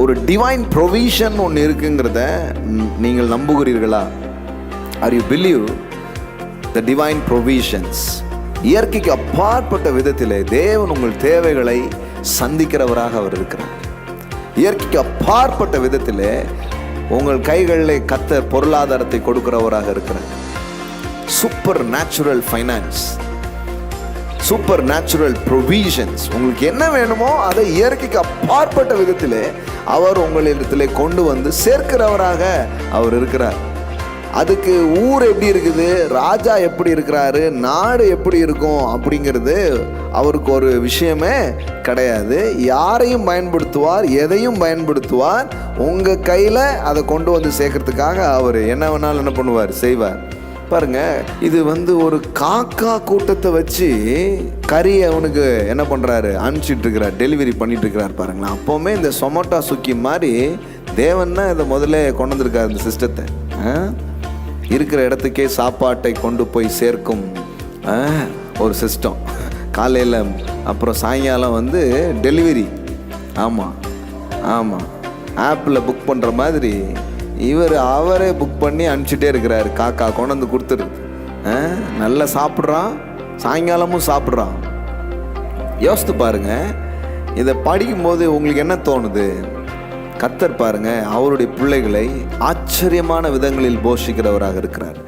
ஒரு divine provision ஒன்று இருக்குங்கிறத நீங்கள் நம்புகிறீர்களா? Are you believe the divine provisions இயற்கைக்கு அப்பாற்பட்ட விதத்தில் தேவன் உங்கள் தேவைகளை சந்திக்கிறவராக அவர் இருக்கிறார். இயற்கைக்கு அப்பாற்பட்ட விதத்தில் உங்கள் கைகளில் கத்த பொருளாதாரத்தை கொடுக்கிறவராக இருக்கிறார். Supernatural finance supernatural provisions உங்களுக்கு என்ன வேணுமோ அதை இயற்கைக்கு அப்பாற்பட்ட விதத்தில் அவர் உங்களிடத்தில் கொண்டு வந்து சேர்க்கிறவராக அவர் இருக்கிறார். அதுக்கு ஊர் எப்படி இருக்குது ராஜா எப்படி இருக்கிறாரு நாடு எப்படி இருக்கும் அப்படிங்கிறது அவருக்கு ஒரு விஷயமே கிடையாது. யாரையும் பயன்படுத்துவார் எதையும் பயன்படுத்துவார் உங்கள் கையில் அதை கொண்டு வந்து சேர்க்கறதுக்காக அவர் என்ன வேணாலும் என்ன பண்ணுவார் செய்வார். பாருங்க இது வந்து ஒரு காக்கா கூட்டத்தை வச்சு கறியை அவனுக்கு என்ன பண்ணுறாரு அனுப்பிச்சிட்டு இருக்கிறார் டெலிவரி பண்ணிட்டு இருக்கிறார் பாருங்களேன். அப்போவுமே இந்த சொமோட்டா சுக்கி மாதிரி தேவன் தான் இதை முதல்ல கொண்டு வந்திருக்காரு இந்த சிஸ்டத்தை. ஆ? இருக்கிற இடத்துக்கே சாப்பாட்டை கொண்டு போய் சேர்க்கும் ஒரு சிஸ்டம் காலையில் அப்புறம் சாயங்காலம் வந்து டெலிவரி ஆமாம் ஆமாம் ஆப்பில் புக் பண்ணுற மாதிரி இவர் அவரே புக் பண்ணி அனுப்பிச்சிட்டே இருக்கிறாரு. காக்கா கொண்டு வந்து கொடுத்துருது நல்லா சாப்பிட்றான். சாயங்காலமும் சாப்பிட்றான். யோசித்து பாருங்க. இதை படிக்கும்போது உங்களுக்கு என்ன தோணுது? கத்தர் பாருங்க அவருடைய பிள்ளைகளை ஆச்சரியமான விதங்களில் போஷிக்கிறவராக இருக்கிறார்.